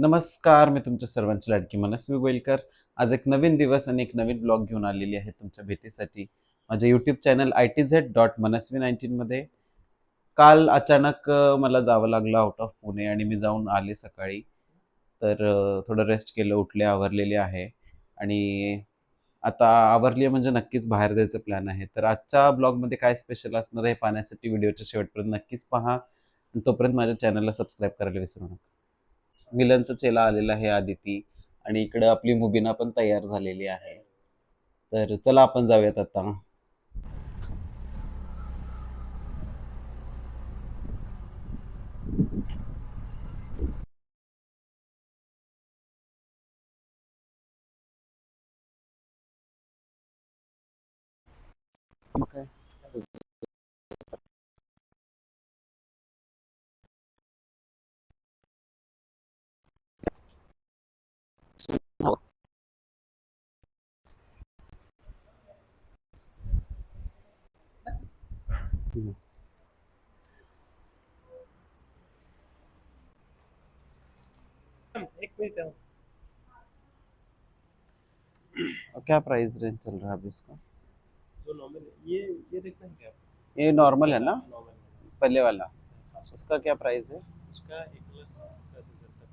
नमस्कार मी तुमच्या सर्वांची लाडकी मनस्वी गोईलकर आज एक नवीन दिवस आणि एक नवीन ब्लॉग घेऊन आलेली आहे तुमच्या भेटीसाठी. माझ्या YouTube channel I T Z dot Manasvi नाईन्टीनमध्ये काल अचानक मला जावं लागलं आउट ऑफ पुणे आणि मी जाऊन आले सकाळी. तर थोडं रेस्ट केलं उठले आवरलेले आहे. आणि आता आवरली आहे म्हणजे नक्कीच बाहेर जायचं प्लॅन आहे. तर आजच्या ब्लॉगमध्ये काय स्पेशल असणार आहे पाहण्यासाठी व्हिडिओच्या शेवटपर्यंत नक्कीच पहा. आणि तोपर्यंत माझ्या चॅनलला सबस्क्राईब करायला विसरू नका. मिलनचा चेला आलेला आहे आदिती आणि इकडे आपली मुबिना पण तयार झालेली आहे तर चला आपण जाऊयात आता Okay काय हम्म. एक मिनट है। क्या प्राइस रेंज चल रहा है अभी इसका जो नॉर्मल ये ये देखना है क्या? ये नॉर्मल है ना? नॉर्मल पहले वाला। उसका क्या प्राइस है? उसका एक लाख दस हजार तक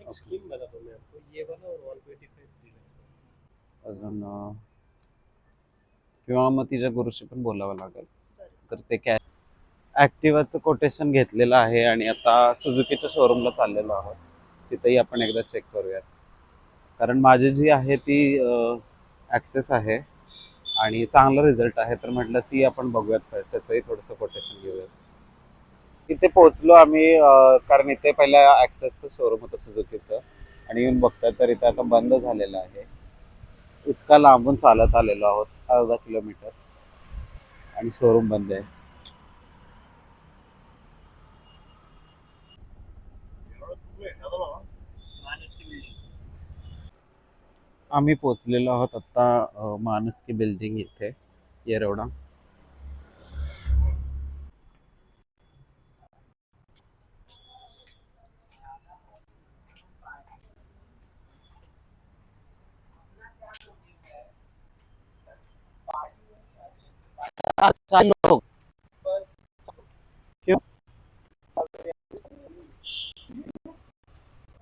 है। एक स्कीम बता दो मैं आपको। ये वाला और वन ट्वेंटी फाइव डीलक्स अजून किंवा मग तिच्या गुरुशी पण बोलावं लागेल. तर ते कॅ ॲक्टिवाचं कोटेशन घेतलेलं आहे आणि आता सुझुकीच्या शोरूमला चाललेलो आहोत तिथंही आपण एकदा चेक करूयात. कारण माझी जी आहे ती ॲक्सेस आहे. आणि चांगला रिझल्ट आहे तर म्हटलं ती आपण बघूयात त्याचंही थोडंसं कोटेशन घेऊयात. इथे पोहोचलो आम्ही कारण इथे पहिला ॲक्सेसचं शोरूम होतं सुझुकीचं आणि येऊन बघताय तर इथे आता बंद झालेलं आहे. इतका लांबून चालत आलेलो आहोत अर्धा किलोमीटर आणि शोरूम बंद आहे. आम्ही पोचलेलो आहोत आता अ, माणुसकी बिल्डिंग इथे येरवडा. अच्छा लोग क्यों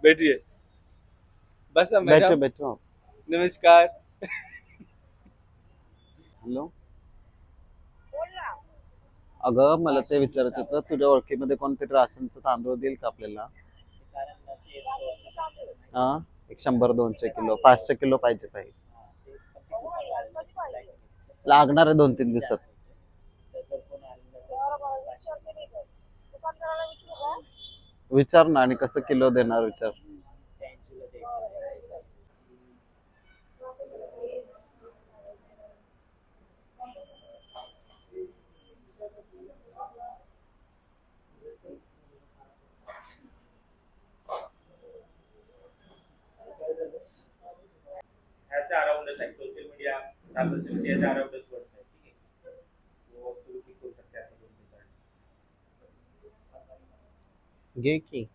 बैठिए बस बैठो बैठो। नमस्कार. हॅलो. अगं मला ते विचारायचं होतं तुझ्या ओळखीमध्ये कोणतरी राशनचं तांदूळ देईल का आपल्याला? हा. एक शंभर दोनशे किलो पाचशे किलो पाहिजे पाहिजे. लागणार आहे दोन तीन दिवसात. विचार ना आणि कसं किलो देणार विचार. ठीक. घे की.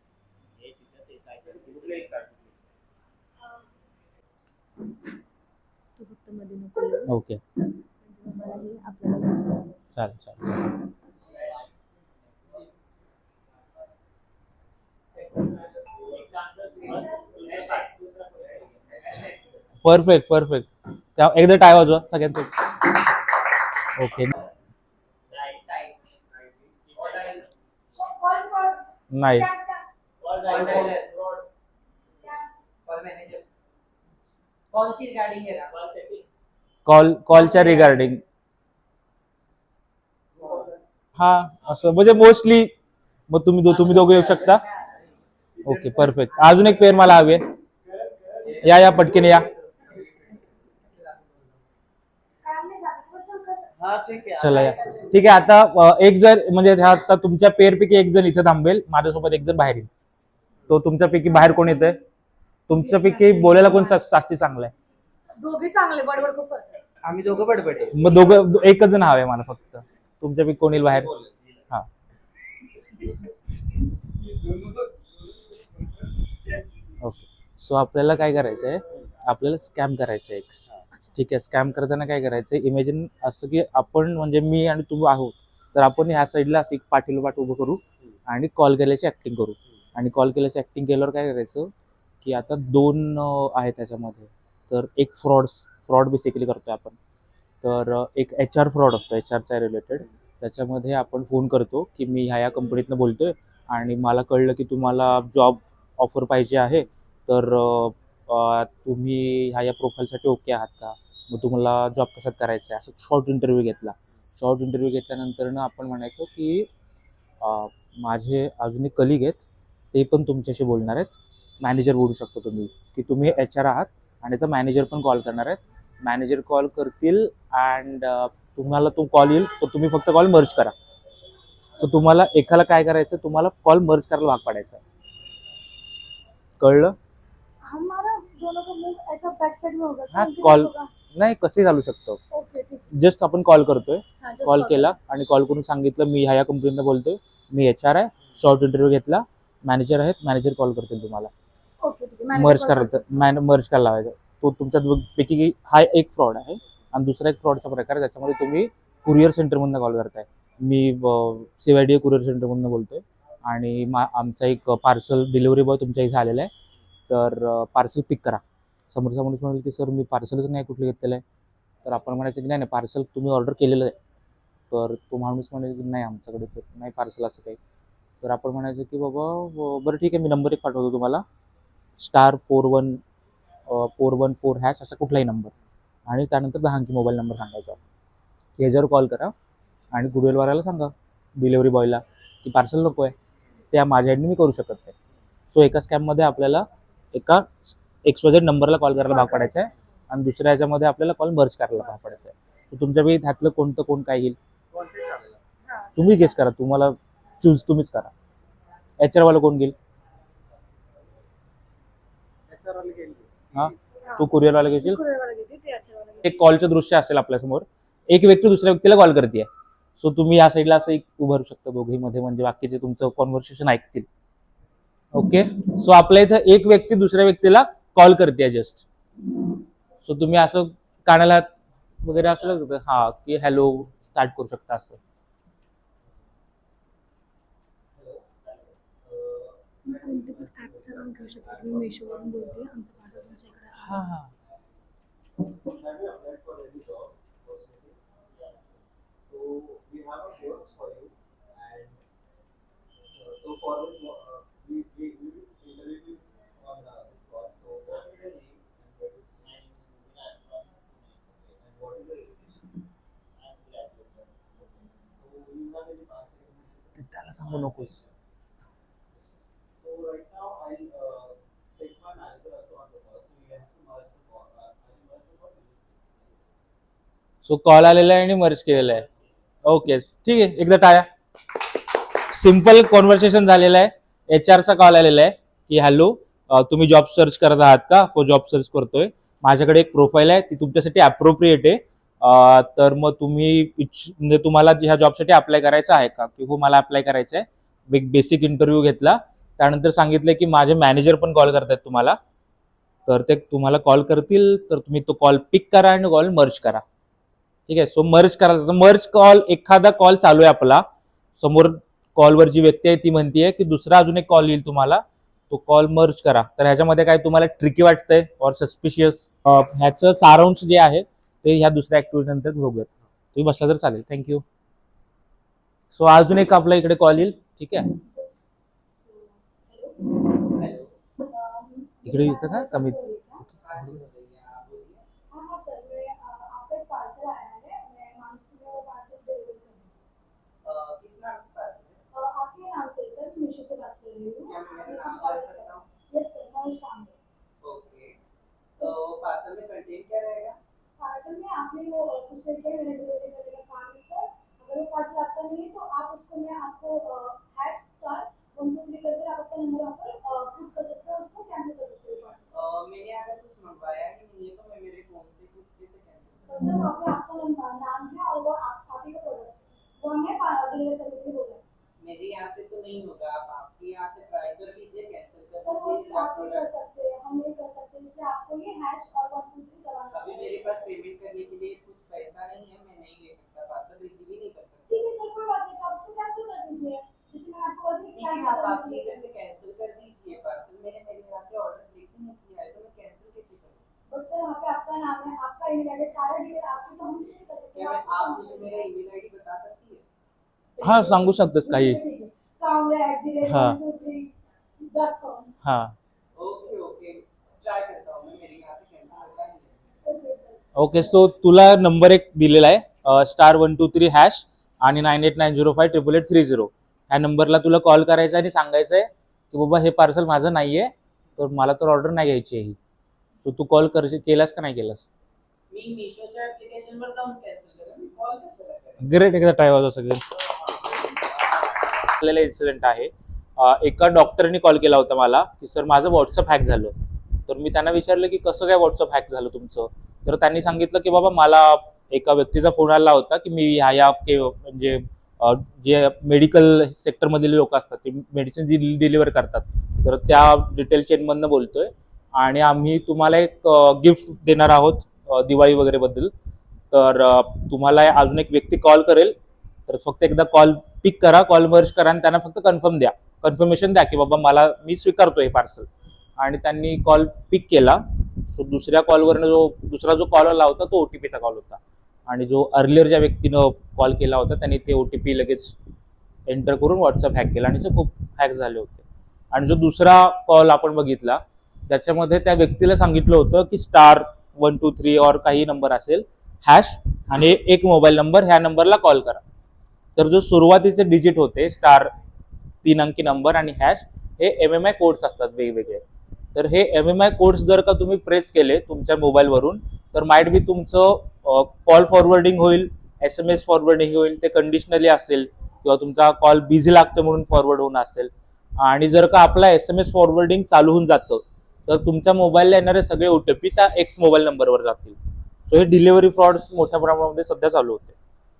तू फक्त मध्ये नको येऊ. ओके. म्हणजे मला हे आपल्याला use करता येईल. चालेल चालेल. परफेक्ट परफेक्ट त्या एकदा टाय वाजवा सगळ्यांचं. ओके नाही. कॉल कॉलच्या रिगार्डिंग हा असं म्हणजे मोस्टली मग तुम्ही तुम्ही दोघे येऊ शकता. ओके परफेक्ट अजून एक पेअर मला हवी. या या पटकीने या. चला. या ठीक आहे आता एक जर म्हणजे आता तुमच्या पेअर पैकी एक जण इथे थांबेल माझ्यासोबत एक जण बाहेर येईल. तो तुमच्यापैकी बाहेर कोण येतंय? तुमच्यापैकी बोलायला कोण जास्ती चांगलं आहे? दोघे चांगले बडबड खूप करतात. आम्ही दोघं बडबडे मग दोघं एकच जण हवे मला फक्त. तुमच्यापैकी कोण येईल बाहेर? हा. सो आपल्याला काय करायचं आहे आपल्याला स्कॅम करायचं आहे एक. ठीक आहे स्कॅम करताना काय करायचं? आहे इमॅजिन असं की आपण म्हणजे मी आणि तुम्ही आहोत तर आपण ह्या साईडला असं एक पाठीला पाठ उभं करू आणि कॉल केल्याची ॲक्टिंग करू. आणि कॉल केल्याची ॲक्टिंग केल्यावर काय करायचं की आता दोन अं, आहेत त्याच्यामध्ये. तर एक फ्रॉड फ्रॉड बेसिकली करतोय आपण. तर एक एच आर फ्रॉड असतो एच आरचा रिलेटेड त्याच्यामध्ये आपण फोन करतो की मी ह्या या कंपनीतनं बोलतोय आणि मला कळलं की तुम्हाला जॉब ऑफर पाहिजे आहे. तर तुम्ही ह्या या प्रोफाईलसाठी ओके आहात का? मग तुम्हाला जॉब कशात करायचा आहे असं शॉर्ट इंटरव्ह्यू घेतला. शॉर्ट इंटरव्ह्यू घेतल्यानंतर ना आपण म्हणायचं की माझे अजून एक कलिग आहेत ते पण तुमच्याशी बोलणार आहेत. मॅनेजर बोलू शकतो तुम्ही. की तुम्ही एच आर आहात आणि तर मॅनेजर पण कॉल करणार आहेत. मॅनेजर कॉल करतील अँड तुम्हाला तो कॉल येईल तर तुम्ही फक्त कॉल मर्ज करा. सो तुम्हाला एकाला काय करायचं तुम्हाला कॉल मर्ज करायला भाग पाडायचा कळलं? दोनों का मुंह ऐसा बैक साइड में होगा. हाँ, होगा? नाही कसंही चालू शकतं? ओके ठीक जस्ट आपण कॉल करतोय. हाँ, just कॉल. केला आणि कॉल करून सांगितलं मी ह्या या कंपनीनं बोलतोय. मी एच आर आहे. शॉर्ट इंटरव्ह्यू घेतला. मॅनेजर आहेत. मॅनेजर कॉल करतील तुम्हाला. ओके ठीक मैंने मर्ज करायचं. मॅन मर्ज करायला लावायचं. तो तुमच्या पैकी हा एक फ्रॉड आहे. आणि दुसरा एक फ्रॉडचा प्रकार आहे. त्याच्यामध्ये तुम्ही कुरिअर सेंटरमधनं कॉल करताय. मी सी वाय डी कुरिअर सेंटरमधनं बोलतोय. आणि मा आमचा एक पार्सल डिलिव्हरी बॉय तुमच्या इथे आलेला आहे. तर पार्सल पिक करा. समोरचा माणूस म्हणाल की सर मी पार्सलच नाही कुठलं घेतलेलं आहे. तर आपण म्हणायचं की नाही नाही पार्सल तुम्ही ऑर्डर केलेलं आहे. तर तो माणूस म्हणेल की नाही आमच्याकडे तर नाही पार्सल असं काही. तर आपण म्हणायचं की बाबा बरं ठीक आहे मी नंबर एक पाठवतो तुम्हाला. Star four one four one four hash असा कुठलाही नंबर आणि त्यानंतर दहा अंकी मोबाईल नंबर सांगायचा. की ह्याच्यावर कॉल करा आणि गुडवेलवाल्याला सांगा डिलेवरी बॉयला की पार्सल नको आहे त्या माझ्या मी करू शकत नाही. सो एका स्कॅममध्ये आपल्याला एका एक्सवायझेड नंबरला कॉल करायला भाग पडायचा आहे. आणि दुसऱ्या ह्याच्यामध्ये आपल्याला कॉल मर्ज करायला भाग पडायचा आहे. सो तुमच्या वेळी ह्यातलं कोणतं कोण काय येईल? तुम्ही गेस करा. तुम्हाला चूज तुम्हीच करा. एच वाला कोण घेईल? हा? तू कुरिअरवाला घेशील वाला घेशील? ते एक कॉलचं दृश्य असेल आपल्यासमोर. एक व्यक्ती दुसऱ्या व्यक्तीला कॉल करते सो तुम्ही या साईडला असं एक उभारू शकता दोघीमध्ये. म्हणजे बाकीचे तुमचं कॉन्व्हर्सेशन ऐकतील. ओके? सो आपल्या इथं एक व्यक्ती दुसऱ्या व्यक्तीला कॉल करते जस्ट सो तुम्ही असं कानाला वगैरे असं हा की हॅलो स्टार्ट करू शकता असं. हा हा Have you applied for any job opportunities? So we have a post for you, and uh, so for this, uh, so call आलेला आहे आणि मर्ज केलेला आहे. ओके ठीक आहे. एकदा टाया सिंपल कॉन्व्हर्सेशन झालेलं आहे. एच आरचा कॉल आलेला आहे की हॅलो तुम्ही जॉब सर्च करत आहात का? हो जॉब सर्च करतोय. माझ्याकडे एक प्रोफाईल आहे ती तुमच्यासाठी अप्रोप्रिएट आहे. तर मग तुम्ही म्हणजे तुम्हाला ह्या जॉबसाठी अप्लाय करायचं आहे का? की हो मला अप्लाय करायचं आहे. एक बेसिक इंटरव्ह्यू घेतला. त्यानंतर सांगितलं की माझे मॅनेजर पण कॉल करतात तुम्हाला. तर ते तुम्हाला कॉल करतील तर तुम्ही तो कॉल पिक करा आणि कॉल मर्ज करा. ठीक आहे? सो मर्ज करा. मर्ज कॉल एखादा कॉल चालू आहे आपला. समोर कॉलवर जी व्यक्ती आहे ती म्हणतीये की दुसरा अजून एक कॉल येईल तुम्हाला. तो कॉल मर्ज करा. तर ह्याच्यामध्ये काय तुम्हाला ट्रिकी वाटतंय और सस्पिशियस ह्याचं सारांश जे आहे ते ह्या दुसऱ्या ऍक्टिव्हिटी नंतर बघूयात. तुम्ही बसला तर चालेल. थँक्यू सो अजून एक आपल्या इकडे कॉल येईल. ठीक आहे? इकडे येतं का? कमी हाँ हाँ सर मैं अ, आपका एक पार्सल आया है मैं मानसी में वो पार्सल डिलीवर कर किस नाम से पार्सल है? आपके नाम से सर मीशो से बात कर रही हूँ क्या मैं मेरा नाम जान सकता हूँ? Yes sir Manish Pandey okay तो पार्सल में कंटेंट क्या रहेगा? पार्सल में आपने वो कुछ मैंने डिलीवरी करने का काम है सर अगर वो पार्सल आपका नहीं है तो आप उसको मैं आपको hash star one two three करके आप अपना नंबर वहाँ पर पुट कर सकते हो उसको कैंसिल कर सकते हो पार्सल अ, मैंने अगर कुछ मंगवाया है आपका नाम है आपका ईमेल आईडी सारा डिटेल आपकी तो हम किसी कर सकते क्या मैं आप मुझे मेरा ईमेल आईडी बता सकती है? हा सांगू शकतेस काही. हाँ। हा. ओके ओके ट्राई करता हूँ मैं मेरे यहाँ से ही ओके तुला नंबर एक दिलेला आहे star one two three hash आणि nine eight nine zero five triple eight three zero ह्या नंबरला तुला कॉल करायचा आणि सांगायचं आहे की बाबा हे पार्सल माझं नाही आहे तर मला तर ऑर्डर नाही घ्यायची आहे ही. सो तू कॉल कर केलास का नाही केलास? मी मिशोच्या ऍप्लिकेशनवर जाऊन ग्रेट एकदा ट्राय वाजव सगळे. आपल्याला इन्सिडेंट आहे. एका डॉक्टरने कॉल केला होता मला की सर माझं व्हॉट्सअप हॅक झालं. तर मी त्यांना विचारलं की कसं काय व्हॉट्सअप हॅक झालं तुमचं? तर त्यांनी सांगितलं की बाबा मला एका व्यक्तीचा फोन आला होता की मी ह्या या के म्हणजे जे मेडिकल सेक्टरमधील लोक असतात ते मेडिसिन जी डिलिव्हर करतात तर त्या डिटेल चेनमधनं बोलतोय. आणि आम्ही तुम्हाला एक गिफ्ट देणार आहोत दिवाळी वगैरे बद्दल. तर तुम्हाला अजून एक व्यक्ती कॉल करेल. तर फक्त एकदा कॉल पिक करा कॉल मर्ज करा आणि त्यांना फक्त कन्फर्म द्या. कन्फर्मेशन द्या की बाबा मला मी स्वीकारतो हे पार्सल. आणि त्यांनी कॉल पिक केला. सो दुसऱ्या कॉलवरनं जो दुसरा जो कॉल आला होता तो ओ टी पीचा कॉल होता. आणि जो अर्लियर ज्या व्यक्तीनं कॉल केला होता त्यांनी ते ओ टी पी लगेच एंटर करून व्हॉट्सअप हॅक केला आणि ते खूप हॅक झाले होते. आणि जो दुसरा कॉल आपण बघितला त्याच्यामध्ये त्या व्यक्तीला सांगितलं होतं की स्टार वन टू थ्री और काही नंबर असेल. हॅश आणि एक मोबाईल नंबर ह्या नंबरला कॉल करा. तर जो सुरुवातीचे डिजिट होते स्टार तीन अंकी नंबर आणि हॅश हे एम एम आय कोड्स असतात वेगवेगळे. तर हे एम एम आय कोड्स जर का तुम्ही प्रेस केले तुमच्या मोबाईलवरून तर माइट बी तुमचं कॉल फॉरवर्डिंग होईल एस एम एस फॉरवर्डिंग होईल ते कंडिशनली असेल किंवा तुमचा कॉल बिझी लागतो म्हणून फॉरवर्ड होऊन असेल. आणि जर का आपला एस एम एस फॉरवर्डिंग चालू होऊन जातं तर तुमच्या मोबाईलला येणारे सगळे ओ टी पी त्या एक्स मोबाईल नंबरवर जातील. सो हे डिलिव्हरी फ्रॉड्स मोठ्या प्रमाणामध्ये सध्या चालू होते.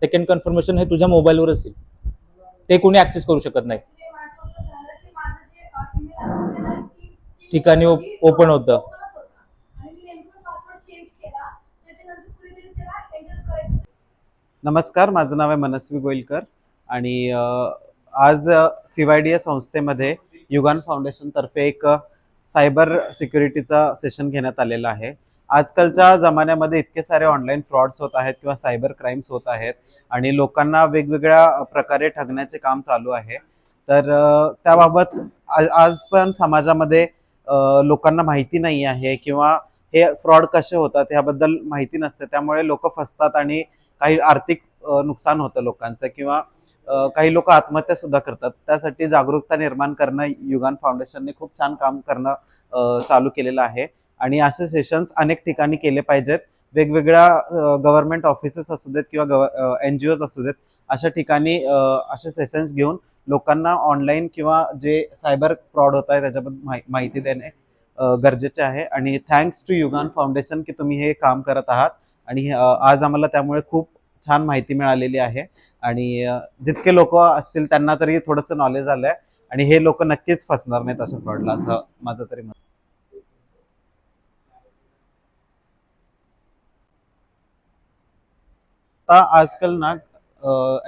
सेकंड कन्फर्मेशन हे तुझ्या मोबाईलवर असेल ते कोणी ऍक्सेस करू शकत नाही. ठिकाणी ओपन होतं. नमस्कार माझं नाव आहे मनस्वी गोईलकर आणि आज सी वाय डी या संस्थेमध्ये युगान फाउंडेशनतर्फे एक सायबर सिक्युरिटीचा सेशन घेण्यात आलेला आहे. आजकालच्या जमान्यामध्ये इतके सारे ऑनलाईन फ्रॉड्स होत आहेत किंवा सायबर क्राईम्स होत आहेत आणि लोकांना वेगवेगळ्या प्रकारे ठगण्याचे काम चालू आहे. तर त्याबाबत आज आज पण समाजामध्ये लोकांना माहिती नाही आहे किंवा हे फ्रॉड कसे होतात ह्याबद्दल माहिती नसते. त्यामुळे लोक फसतात आणि काही आर्थिक नुकसान होतं लोकांचं किंवा काही लोक आत्महत्या सुद्धा करतात. त्यासाठी जागरूकता निर्माण करणं युगान फाउंडेशनने खूप छान काम करणं चालू केलेलं आहे. आणि असे सेशन्स अनेक ठिकाणी केले पाहिजेत. वेगवेगळ्या गव्हर्नमेंट ऑफिसेस असू देत किंवा गव एन जी ओज असू देत अशा ठिकाणी असे सेशन्स घेऊन लोकांना ऑनलाईन किंवा जे सायबर फ्रॉड होत आहे त्याच्याबद्दल माहिती देणे गरजेचे आहे. आणि थँक्स टू युगान फाउंडेशन की तुम्ही हे काम करत आहात. आणि आज आम्हाला त्यामुळे खूप छान माहिती मिळालेली आहे. आणि जितके लोक असतील त्यांना तरी थोडंसं नॉलेज आलं आहे आणि हे लोक नक्कीच फसणार नाहीत असं फ्रॉडला असं माझं तरी मत आता आजकाल ना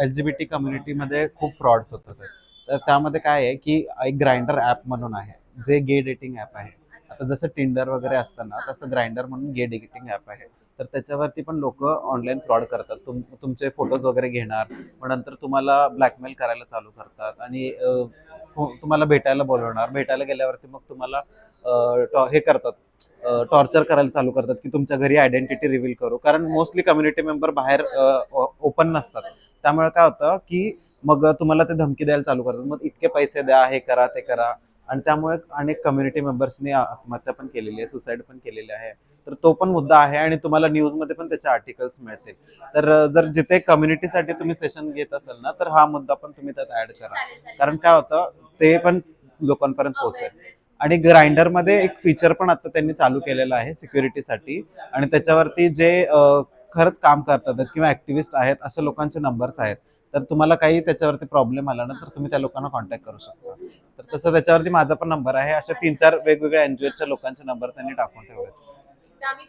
एल जी बी टी कम्युनिटीमध्ये खूप फ्रॉड्स होतात. तर त्यामध्ये काय आहे की एक ग्राइंडर ॲप म्हणून आहे जे गे डेटिंग ॲप आहे. आता जसं टिंडर वगैरे असताना तसं ग्राइंडर म्हणून गे डेटिंग ॲप आहे. तर त्याच्यावरती पण लोक ऑनलाईन फ्रॉड करतात. तुम तुमचे फोटोज वगैरे घेणार मग नंतर तुम्हाला ब्लॅकमेल करायला चालू करतात आणि हो, तुम्हाला भेटायला बोलवणार. भेटायला गेल्यावरती मग तुम्हाला टॉ- हे करतात. टॉर्चर करायला चालू करतात की तुमच्या घरी आयडेंटिटी रिव्हील करू. कारण मोस्टली कम्युनिटी मेंबर बाहेर ओपन नसतात. त्यामुळे काय होतं की मग तुम्हाला ते धमकी द्यायला चालू करतात. मग इतके पैसे द्या हे करा ते करा. आणि त्यामुळे अनेक कम्युनिटी मेंबर्सनी आत्महत्या पण केलेली आहे सुसाईड पण केलेली आहे. तर तो पण मुद्दा आहे आणि तुम्हाला न्यूजमध्ये पण त्याचे आर्टिकल्स मिळतील. तर जर जिथे कम्युनिटीसाठी तुम्ही सेशन घेत असाल ना तर हा मुद्दा पण तुम्ही त्यात ऍड करा. कारण काय होतं ते पण लोकांपर्यंत पोहोचेल. आणि ग्राइंडरमध्ये एक फीचर पण आता त्यांनी चालू केलेलं आहे सिक्युरिटीसाठी आणि त्याच्यावरती जे खरंच काम करतात किंवा ऍक्टिव्हिस्ट आहेत अशा लोकांचे नंबर्स आहेत. तर तुम्हाला काही त्याच्यावरती प्रॉब्लेम आला ना तर तुम्ही त्या लोकांना कॉन्टॅक्ट करू शकता. तर तसं त्याच्यावरती माझा पण नंबर आहे. अशा तीन चार वेगवेगळ्या एनजीओच्या लोकांचे नंबर त्यांनी टाकून ठेवले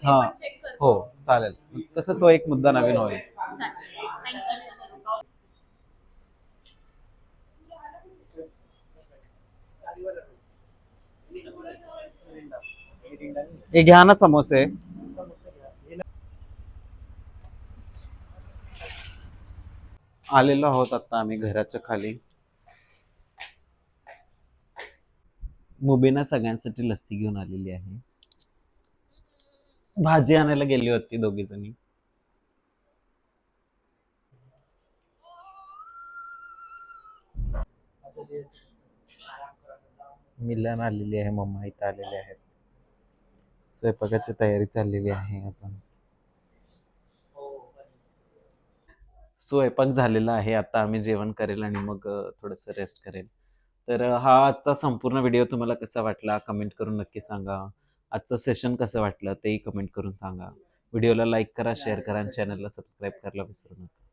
हा. हो चालेल. तसं तो एक मुद्दा नवीन होईल. हे घ्या ना समोसे. आलेलो आहोत आता आम्ही घराच्या खाली. मुबीना सगळ्यांसाठी लस्सी घेऊन आलेली आहे. भाजी आणायला गेली होती दोघी जणी. मिलन आलेली आहे मम्मा इथं आलेले आहेत. स्वयंपाकाची तयारी चाललेली आहे अजून. स्वयंपाक झालेला आहे. आता आम्ही जेवण करेल आणि मग थोडंसं रेस्ट करेल. तर हा आजचा संपूर्ण व्हिडिओ तुम्हाला कसा वाटला? कमेंट करून नक्की सांगा. आजचं सेशन कसं वाटलं? तेही कमेंट करून सांगा. व्हिडिओला लाईक करा शेअर करा आणि चॅनलला सबस्क्राईब करायला विसरू नका.